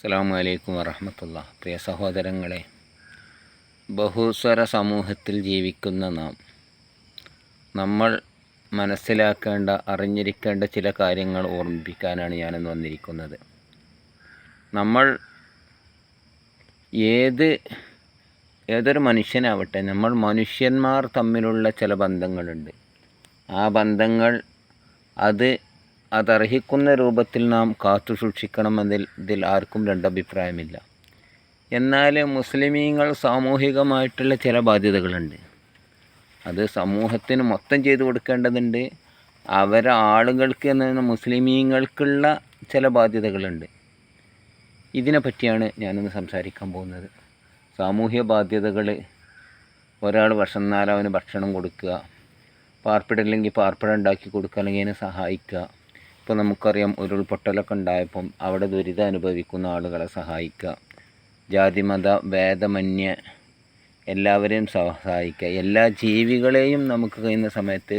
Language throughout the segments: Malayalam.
അസ്സാം വലൈക്കും വറഹമത്തുള്ള. പ്രിയ സഹോദരങ്ങളെ ബഹുസ്വര സമൂഹത്തിൽ ജീവിക്കുന്ന നാം നമ്മൾ മനസ്സിലാക്കേണ്ട അറിഞ്ഞിരിക്കേണ്ട ചില കാര്യങ്ങൾ ഓർമ്മിപ്പിക്കാനാണ് ഞാനിന്ന് വന്നിരിക്കുന്നത്. നമ്മൾ ഏത് ഏതൊരു മനുഷ്യനാവട്ടെ നമ്മൾ മനുഷ്യന്മാർ തമ്മിലുള്ള ചില ബന്ധങ്ങളുണ്ട്. ആ ബന്ധങ്ങൾ അത് അതർഹിക്കുന്ന രൂപത്തിൽ നാം കാത്തു സൂക്ഷിക്കണമെന്നതിൽ ഇതിൽ ആർക്കും രണ്ടഭിപ്രായമില്ല. എന്നാൽ മുസ്ലിമീങ്ങൾ സാമൂഹികമായിട്ടുള്ള ചില ബാധ്യതകളുണ്ട്. അത് സമൂഹത്തിന് മൊത്തം ചെയ്തു കൊടുക്കേണ്ടതുണ്ട്. അവരെ ആളുകൾക്ക് എന്ന മുസ്ലിമീങ്ങൾക്കുള്ള ചില ബാധ്യതകളുണ്ട്. ഇതിനെ പറ്റിയാണ് ഞാനിന്ന് സംസാരിക്കാൻ പോകുന്നത്. സാമൂഹ്യ ബാധ്യതകൾ ഒരാൾ വിശന്നാൽ അവന് ഭക്ഷണം കൊടുക്കുക പാർപ്പിടമില്ലെങ്കിൽ പാർപ്പിടം ഉണ്ടാക്കി കൊടുക്കുക അല്ലെങ്കിൽ അതിനെ സഹായിക്കുക. ഇപ്പോൾ നമുക്കറിയാം ഉരുൾപൊട്ടലൊക്കെ ഉണ്ടായപ്പം അവിടെ ദുരിതം അനുഭവിക്കുന്ന ആളുകളെ സഹായിക്കുക. ജാതിമത ഭേദമന്യ എല്ലാവരെയും സഹായിക്കുക. എല്ലാ ജീവികളെയും നമുക്ക് കഴിയുന്ന സമയത്ത്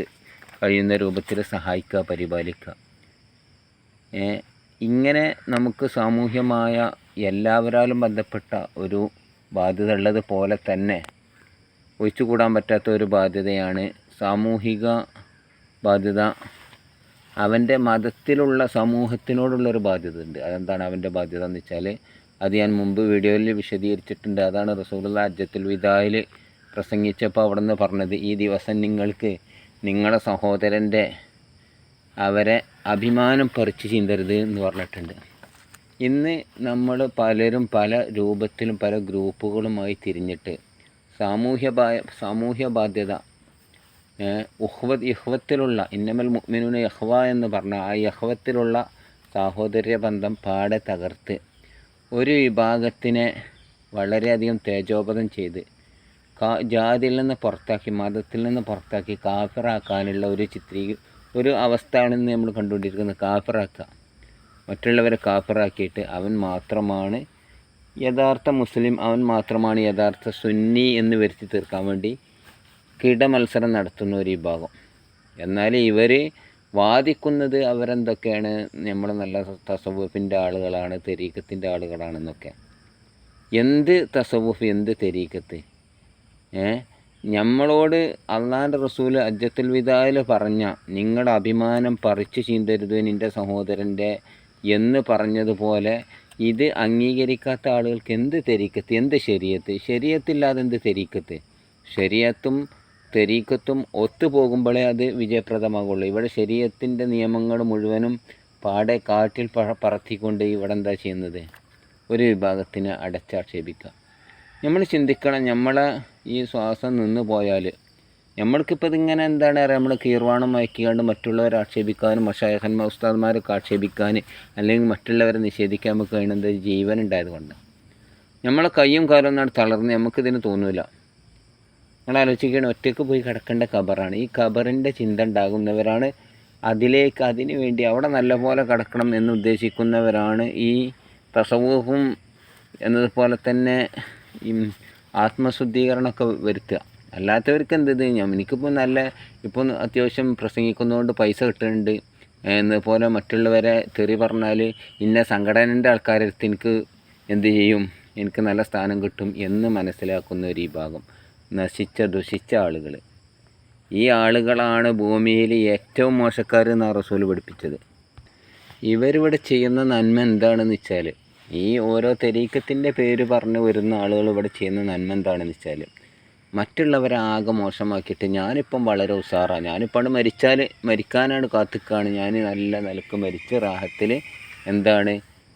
കഴിയുന്ന രൂപത്തിൽ സഹായിക്കുക പരിപാലിക്കുക. ഇങ്ങനെ നമുക്ക് സാമൂഹ്യമായ എല്ലാവരാലും ബന്ധപ്പെട്ട ഒരു ബാധ്യത ഉള്ളത് പോലെ തന്നെ ഒഴിച്ചുകൂടാൻ പറ്റാത്ത ഒരു ബാധ്യതയാണ് സാമൂഹിക ബാധ്യത അവന്റെ മതത്തിലുള്ള സമൂഹത്തിനോടുള്ളൊരു ബാധ്യത ഉണ്ട് അതെന്താണ് അവന്റെ ബാധ്യത എന്ന് വെച്ചാൽ അത് ഞാൻ മുമ്പ് വീഡിയോയിൽ വിശദീകരിച്ചിട്ടുണ്ട്. അതാണ് റസൂലുള്ള അജ്ജത്തുൽ വിദായിൽ പ്രസംഗിച്ചപ്പോൾ അവിടെ നിന്ന് പറഞ്ഞത് ഈ ദിവസം നിങ്ങൾക്ക് നിങ്ങളുടെ സഹോദരന്റെ അവരെ അഭിമാനം പറിച്ചു ചീന്തരുത് എന്ന് പറഞ്ഞിട്ടുണ്ട്. ഇന്ന് നമ്മൾ പലരും പല രൂപത്തിലും പല ഗ്രൂപ്പുകളുമായി തിരിഞ്ഞിട്ട് സാമൂഹ്യ സാമൂഹ്യ ബാധ്യത ഉഹ്വ യഹ്വത്തിലുള്ള ഇന്നമൽ മുഅ്മിനൂന യഹ്വ എന്ന് പറഞ്ഞ ആ യഹ്വത്തിലുള്ള സാഹോദര്യ ബന്ധം പാടെ തകർത്ത് ഒരു വിഭാഗത്തിനെ വളരെയധികം തേജോപതം ചെയ്ത് കാ ജാതിയിൽ നിന്ന് പുറത്താക്കി മതത്തിൽ നിന്ന് പുറത്താക്കി കാഫിറാക്കാനുള്ള ഒരു ചിത്രീ ഒരു അവസ്ഥയാണ് ഇന്ന് നമ്മൾ കണ്ടുകൊണ്ടിരിക്കുന്നത് കാഫിറാക്കുക. മറ്റുള്ളവരെ കാഫിറാക്കിയിട്ട് അവൻ മാത്രമാണ് യഥാർത്ഥ മുസ്ലിം അവൻ മാത്രമാണ് യഥാർത്ഥ സുന്നി എന്ന് വരുത്തി തീർക്കാൻ വേണ്ടി കിടമത്സരം നടത്തുന്ന ഒരു വിഭാഗം. എന്നാൽ ഇവർ വാദിക്കുന്നത് അവരെന്തൊക്കെയാണ്? നമ്മൾ നല്ല തസവുഫിന്റെ ആളുകളാണ് തെരീക്കത്തിന്റെ ആളുകളാണെന്നൊക്കെ. എന്ത് തസവുഫ് എന്ത് തെരീക്കത്ത്? ഏ? നമ്മളോട് അള്ളാന്റെ റസൂൽ അജ്ജത്തുൽ വിദായിൽ പറഞ്ഞ നിങ്ങളുടെ അഭിമാനം പറിച്ചു ചീന്തരുത് നിന്റെ സഹോദരന്റെ എന്ന് പറഞ്ഞതുപോലെ ഇത് അംഗീകരിക്കാത്ത ആളുകൾക്ക് എന്ത് തെരീക്കത്ത്? എന്ത് ശരീരത്ത്? ശരീരത്തില്ലാതെ എന്ത് തെരീക്കത്ത്? ശരീരത്തും തെരീക്കത്തും ഒത്തുപോകുമ്പോഴേ അത് വിജയപ്രദമാകുള്ളൂ. ഇവിടെ ശരീരത്തിന്റെ നിയമങ്ങൾ മുഴുവനും പാടെ പ പറത്തിക്കൊണ്ട് ഇവിടെ എന്താ ചെയ്യുന്നത്? ഒരു വിഭാഗത്തിന് അടച്ചാക്ഷേപിക്കുക. നമ്മൾ ചിന്തിക്കണം നമ്മളെ ഈ ശ്വാസം നിന്ന് പോയാൽ നമ്മൾക്കിപ്പോൾ ഇതിങ്ങനെ എന്താണ് പറയുക നമ്മൾ കീർവാണം മയക്കിക്കാണ്ട് മറ്റുള്ളവരെ ആക്ഷേപിക്കാനും മഷായഹന്മാർ ഉസ്താദ്മാരൊക്കെ ആക്ഷേപിക്കാൻ അല്ലെങ്കിൽ മറ്റുള്ളവരെ നിഷേധിക്കാൻ നമുക്ക് കഴിയുന്നത് ജീവൻ ഉണ്ടായത് കൊണ്ട്. നമ്മളെ കയ്യും കാലം ഒന്നാണ് തളർന്ന് നമുക്കിതിന് തോന്നില്ല നിങ്ങൾ ആലോചിക്കുകയാണ് ഒറ്റയ്ക്ക് പോയി കിടക്കേണ്ട ഖബറാണ്. ഈ ഖബറിന്റെ ചിന്ത ഉണ്ടാകുന്നവരാണ്. അതിലേക്ക് അതിനു വേണ്ടി അവിടെ നല്ലപോലെ കിടക്കണം എന്ന് ഉദ്ദേശിക്കുന്നവരാണ് ഈ പ്രസവൂഹം എന്നതുപോലെ തന്നെ ഈ ആത്മശുദ്ധീകരണമൊക്കെ വരുത്തുക. അല്ലാത്തവർക്ക് എന്ത് എനിക്കിപ്പോൾ നല്ല ഇപ്പോൾ അത്യാവശ്യം പ്രസംഗിക്കുന്നതുകൊണ്ട് പൈസ കിട്ടുന്നുണ്ട്. എന്നതുപോലെ മറ്റുള്ളവരെ തെറി പറഞ്ഞാൽ ഇന്ന സംഘടനന്റെ ആൾക്കാരെടുത്ത് എനിക്ക് എന്ത് ചെയ്യും? എനിക്ക് നല്ല സ്ഥാനം കിട്ടും എന്ന് മനസ്സിലാക്കുന്ന ഒരു വിഭാഗം. നശിച്ച ദുഷിച്ച ആളുകൾ ഈ ആളുകളാണ് ഭൂമിയിൽ ഏറ്റവും മോശക്കാർ എന്നാണ് റസൂൽ പഠിപ്പിച്ചത്. ഇവരിവിടെ ചെയ്യുന്ന നന്മ എന്താണെന്ന് വെച്ചാൽ ഈ ഓരോ തെരീക്കത്തിന്റെ പേര് പറഞ്ഞ് വരുന്ന ആളുകൾ ഇവിടെ ചെയ്യുന്ന നന്മ എന്താണെന്ന് വെച്ചാൽ മറ്റുള്ളവരെ ആകെ മോശമാക്കിയിട്ട് ഞാനിപ്പം വളരെ ഉഷാറാണ് ഞാനിപ്പോൾ മരിച്ചാൽ മരിക്കാനാണ് കാത്തിക്കാണ്. ഞാൻ നല്ല നിലയ്ക്ക് മരിച്ച് റാഹത്തിൽ എന്താണ്?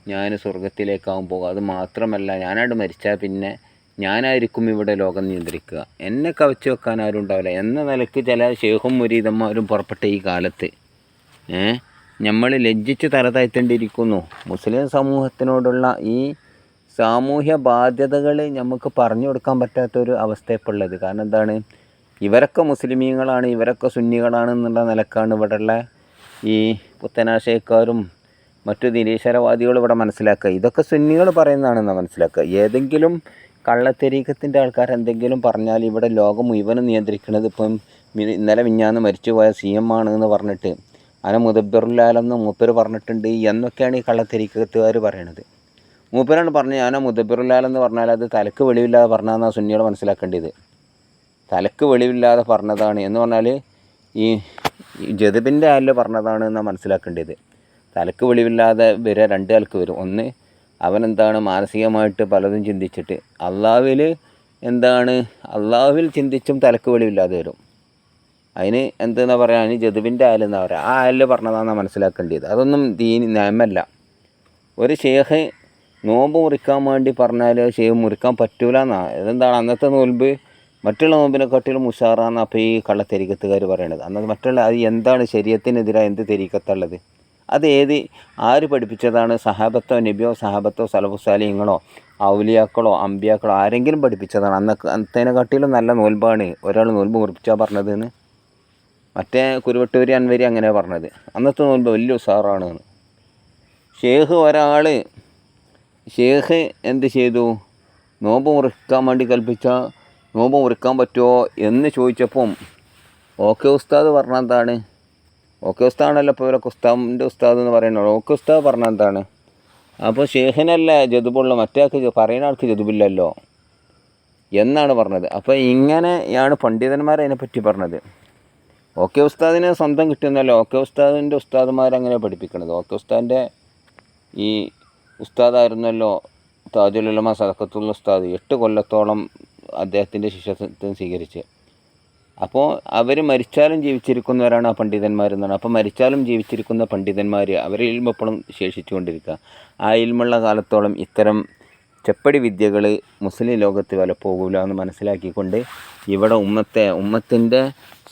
ഞാൻ സ്വർഗത്തിലേക്കാവും പോകുക അത് മാത്രമല്ല ഞാനാണ് മരിച്ചാൽ പിന്നെ ഞാനായിരിക്കും ഇവിടെ ലോകം നിയന്ത്രിക്കുക. എന്നെ കവച്ചു വെക്കാൻ ആരും ഉണ്ടാവില്ല. എന്ന നിലയ്ക്ക് ചില ഷേഹും മുരീതന്മാരും പുറപ്പെട്ട ഈ കാലത്ത്. ഏ? നമ്മൾ ലജ്ജിച്ച് തല താഴ്ത്തേണ്ടിയിരിക്കുന്നു മുസ്ലിം സമൂഹത്തിനോടുള്ള ഈ സാമൂഹ്യ ബാധ്യതകൾ നമുക്ക് പറഞ്ഞു കൊടുക്കാൻ പറ്റാത്തൊരു അവസ്ഥയപ്പുള്ളത് കാരണം എന്താണ്? ഇവരൊക്കെ മുസ്ലിമീങ്ങളാണ് ഇവരൊക്കെ സുന്നികളാണ് എന്നുള്ള നിലക്കാണ് ഇവിടെയുള്ള ഈ പുത്തനാശയക്കാരും മറ്റു നിരീശ്വരവാദികളും ഇവിടെ മനസ്സിലാക്കുക. ഇതൊക്കെ സുന്നികൾ പറയുന്നതാണെന്ന് മനസ്സിലാക്കുക. ഏതെങ്കിലും കള്ളത്തെരീക്കത്തിന്റെ ആൾക്കാർ എന്തെങ്കിലും പറഞ്ഞാൽ ഇവിടെ ലോകം മുഴുവനും നിയന്ത്രിക്കുന്നത് ഇപ്പം ഇന്നലെ മിഞ്ഞാന്ന് മരിച്ചുപോയ സി എം ആണ് എന്ന് പറഞ്ഞിട്ട് അന മുദബിറുല്ലാലെന്ന് മൂപ്പർ പറഞ്ഞിട്ടുണ്ട് എന്നൊക്കെയാണ് ഈ കള്ളത്തെരീക്കത്തുകാർ പറയണത്. മൂപ്പരാണ് പറഞ്ഞത് ഞാൻ മുദബിറുലാലെന്ന് പറഞ്ഞാൽ അത് തലക്ക് വെളിവില്ലാതെ പറഞ്ഞാന്നാണ് സുന്നിയോട് മനസ്സിലാക്കേണ്ടത്. തലക്ക് വെളിവില്ലാതെ പറഞ്ഞതാണ് എന്ന് പറഞ്ഞാൽ ഈ ജതുബിന്റെ ആലിൽ പറഞ്ഞതാണ് എന്നാണ് മനസ്സിലാക്കേണ്ടത്. തലക്ക് വെളിവില്ലാതെ വരെ രണ്ട് ആൾക്ക് വരും. ഒന്ന് അവനെന്താണ് മാനസികമായിട്ട് പലതും ചിന്തിച്ചിട്ട് അള്ളാവിൽ എന്താണ്? അള്ളാഹുവിൽ ചിന്തിച്ചും തലക്ക് വെളിവില്ലാതെ വരും. അതിന് എന്തെന്നാ പറയുക അതിന് ജതുവിന്റെ ആലെന്നാ പറയുക ആ ആലിൽ പറഞ്ഞതാണ് മനസ്സിലാക്കേണ്ടത്. അതൊന്നും ദീനി നയമല്ല. ഒരു ഷേഖ് നോമ്പ് മുറിക്കാൻ വേണ്ടി പറഞ്ഞാൽ ഷേഖ് മുറിക്കാൻ പറ്റൂല എന്നാ ഇതെന്താണ്? അന്നത്തെ നോൽമ്പ് മറ്റുള്ള നോമ്പിനെക്കാട്ടിലും ഉഷാറാന്ന് അപ്പോൾ ഈ കള്ളത്തെരിക്കത്തുകാർ പറയണത്. അന്നത് മറ്റുള്ള അത് എന്താണ് ശരീരത്തിനെതിരായ എന്ത് തെരീക്കത്തുള്ളത് അത് ഏത് ആര് പഠിപ്പിച്ചതാണ്? സഹാബത്തോ നബിയോ സഹാബത്തോ സലഫുസാലിങ്ങളോ ഔലിയാക്കളോ അമ്പിയാക്കളോ ആരെങ്കിലും പഠിപ്പിച്ചതാണ്. അന്നൊക്കെ അന്നത്തേനെക്കാട്ടിലും നല്ല നോൽബാണ് ഒരാൾ നോൽബ് കുറിപ്പിച്ചാൽ പറഞ്ഞത് എന്ന് മറ്റേ കുരുവട്ടൂരി അൻവരി അങ്ങനെ പറഞ്ഞത്. അന്നത്തെ നോൽബ് വലിയ ഉസാറാണ്. ഷേഖ് ഒരാൾ ഷേഖ് എന്ത് ചെയ്തു? നോമ്പ് മുറിക്കാൻ വേണ്ടി കൽപ്പിച്ച നോമ്പ് മുറിക്കാൻ പറ്റുമോ എന്ന് ചോദിച്ചപ്പം ഓക്കെ ഉസ്താദ് പറഞ്ഞ എന്താണ് ഓക്കെ ഉസ്താദാണല്ലോ ഇപ്പോൾ ഇവരൊക്കെ ഉസ്താദിന്റെ ഉസ്താദ് എന്ന് പറയുന്നത്. ഓക്കെ ഉസ്താദ് പറഞ്ഞ എന്താണ്? അപ്പോൾ ഷേഖിനല്ല ജതുബുള്ള? മറ്റേ ആൾക്ക് പറയുന്ന ആൾക്ക് ജതുബില്ലല്ലോ? എന്നാണ് പറഞ്ഞത്. അപ്പോൾ ഇങ്ങനെയാണ് പണ്ഡിതന്മാർ അതിനെപ്പറ്റി പറഞ്ഞത്. ഓക്കെ ഉസ്താദിന് സ്വന്തം കിട്ടുന്നല്ലോ. ഓക്കെ ഉസ്താദിന്റെ ഉസ്താദുമാരങ്ങനെ പഠിപ്പിക്കണത്? ഓക്കെ ഉസ്താദിന്റെ ഈ ഉസ്താദായിരുന്നല്ലോ താജുലുലമ സദക്കത്തുള്ള ഉസ്താദ്. എട്ട് കൊല്ലത്തോളം അദ്ദേഹത്തിന്റെ ശിഷ്യത്വം സ്വീകരിച്ച്. അപ്പോൾ അവർ മരിച്ചാലും ജീവിച്ചിരിക്കുന്നവരാണ് ആ പണ്ഡിതന്മാരെന്നാണ് അപ്പോൾ മരിച്ചാലും ജീവിച്ചിരിക്കുന്ന പണ്ഡിതന്മാർ അവരെ ഇൽമപ്പോഴും ശേഷിച്ചുകൊണ്ടിരിക്കുക. ആ ഇൽമുള്ള കാലത്തോളം ഇത്തരം ചെപ്പടി വിദ്യകൾ മുസ്ലിം ലോകത്ത് വില പോകില്ല എന്ന് മനസ്സിലാക്കിക്കൊണ്ട് ഇവിടെ ഉമ്മത്തെ ഉമ്മത്തിന്റെ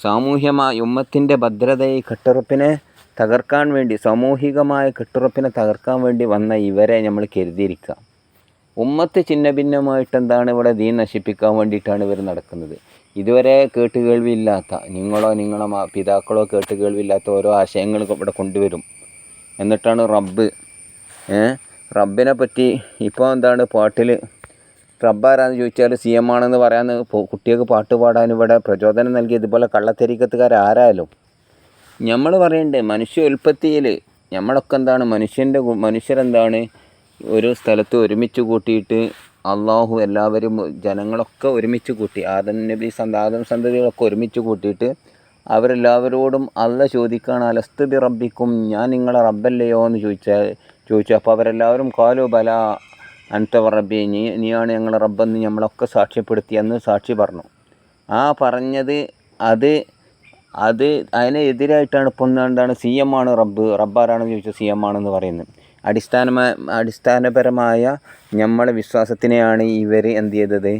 സാമൂഹ്യമായ ഉമ്മത്തിന്റെ ഭദ്രതയെ കെട്ടുറപ്പിനെ തകർക്കാൻ വേണ്ടി സാമൂഹികമായ കെട്ടുറപ്പിനെ തകർക്കാൻ വേണ്ടി വന്ന ഇവരെ നമ്മൾ കരുതിയിരിക്കുക. ഉമ്മത്ത് ചിന്ന ഭിന്നമായിട്ട് എന്താണ് ഇവിടെ ദീൻ നശിപ്പിക്കാൻ വേണ്ടിയിട്ടാണ് ഇവർ നടക്കുന്നത്. ഇതുവരെ കേട്ട് കേൾവിയില്ലാത്ത നിങ്ങളോ നിങ്ങളോ പിതാക്കളോ കേട്ട് കേൾവിയില്ലാത്ത ഓരോ ആശയങ്ങൾ ഇവിടെ കൊണ്ടുവരും. എന്നിട്ടാണ് റബ്ബ്. റബ്ബിനെ പറ്റി ഇപ്പോൾ എന്താണ് പാട്ടിൽ? റബ്ബാരാന്ന് ചോദിച്ചാൽ സി എം ആണെന്ന് പറയാൻ കുട്ടികൾക്ക് പാട്ട് പാടാൻ ഇവിടെ പ്രചോദനം നൽകി ഇതുപോലെ കള്ളത്തെരീക്കത്തുകാരാരായാലും നമ്മൾ പറയണ്ടേ മനുഷ്യ ഉൽപ്പത്തിയിൽ നമ്മളൊക്കെ എന്താണ് മനുഷ്യന്റെ മനുഷ്യരെന്താണ് ഒരു സ്ഥലത്ത് ഒരുമിച്ച് കൂട്ടിയിട്ട് അള്ളാഹു എല്ലാവരും ജനങ്ങളൊക്കെ ഒരുമിച്ച് കൂട്ടി ആദം നബി സന്ത ആദം സന്തതികളൊക്കെ ഒരുമിച്ച് കൂട്ടിയിട്ട് അവരെല്ലാവരോടും അല്ല ചോദിക്കുകയാണ് അലസ്തു ബി റബ്ബിക്കും ഞാൻ നിങ്ങളെ റബ്ബല്ലയോ എന്ന് ചോദിച്ചാൽ ചോദിച്ചു. അപ്പോൾ അവരെല്ലാവരും കാലു ബല അൻത റബ്ബി നീ നീയാണ് ഞങ്ങളെ റബ്ബെന്ന് സാക്ഷ്യപ്പെടുത്തി എന്ന് സാക്ഷി പറഞ്ഞു. ആ പറഞ്ഞത് അത് അത് അതിനെതിരായിട്ടാണ് ഇപ്പം എന്താണ് സി എം ആണ് റബ്ബ് റബ്ബാരാണെന്ന് ചോദിച്ചാൽ സി എം ആണെന്ന് പറയുന്നത്. അടിസ്ഥാനമായ അടിസ്ഥാനപരമായ നമ്മളെ വിശ്വാസത്തിനെയാണ് ഇവർ എന്ത് ചെയ്തത്?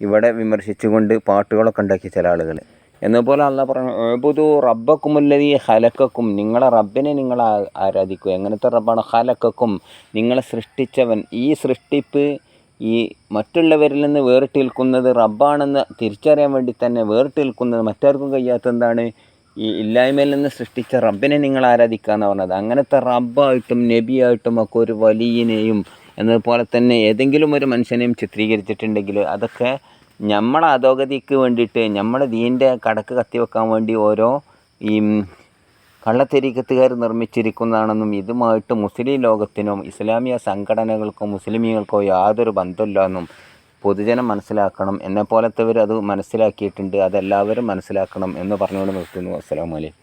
ഇവിടെ വിമർശിച്ചുകൊണ്ട് പാട്ടുകളൊക്കെ ഉണ്ടാക്കിയ ചില ആളുകൾ എന്നപോലെ അല്ല പറഞ്ഞു റബ്ബക്കുമല്ലതി ഹലക്കക്കും നിങ്ങളെ റബ്ബിനെ നിങ്ങൾ ആരാധിക്കും എങ്ങനത്തെ റബ്ബാണ്? ഹലക്കക്കും നിങ്ങളെ സൃഷ്ടിച്ചവൻ. ഈ സൃഷ്ടിപ്പ് ഈ മറ്റുള്ളവരിൽ നിന്ന് വേറിട്ട് നിൽക്കുന്നത് റബ്ബാണെന്ന് തിരിച്ചറിയാൻ വേണ്ടി തന്നെ വേറിട്ട് നിൽക്കുന്നത് മറ്റാർക്കും കഴിയാത്ത എന്താണ് ഈ ഇല്ലായ്മയിൽ നിന്ന് സൃഷ്ടിച്ച റബ്ബിനെ നിങ്ങൾ ആരാധിക്കുക എന്ന് പറഞ്ഞത്. അങ്ങനത്തെ റബ്ബായിട്ടും നബിയായിട്ടും ഒക്കെ ഒരു വലിയനെയും എന്നതുപോലെ തന്നെ ഏതെങ്കിലും ഒരു മനുഷ്യനെയും ചിത്രീകരിച്ചിട്ടുണ്ടെങ്കിൽ അതൊക്കെ നമ്മളെ അധോഗതിക്ക് വേണ്ടിയിട്ട് നമ്മുടെ ദീന്റെ കടക്ക് കത്തിവെക്കാൻ വേണ്ടി ഓരോ ഈ കള്ളത്തെരീക്കത്തുകാർ നിർമ്മിച്ചിരിക്കുന്നതാണെന്നും ഇതുമായിട്ട് മുസ്ലിം ലോകത്തിനും ഇസ്ലാമിക സംഘടനകൾക്കോ മുസ്ലിമീങ്ങൾക്കോ യാതൊരു ബന്ധമില്ല എന്നും പൊതുജനം മനസ്സിലാക്കണം. എന്നെപ്പോലത്തവർ അത് മനസ്സിലാക്കിയിട്ടുണ്ട്. അതെല്ലാവരും മനസ്സിലാക്കണം എന്ന് പറഞ്ഞുകൊണ്ട് നിർത്തുന്നു. അസ്സലാമു അലൈക്കും.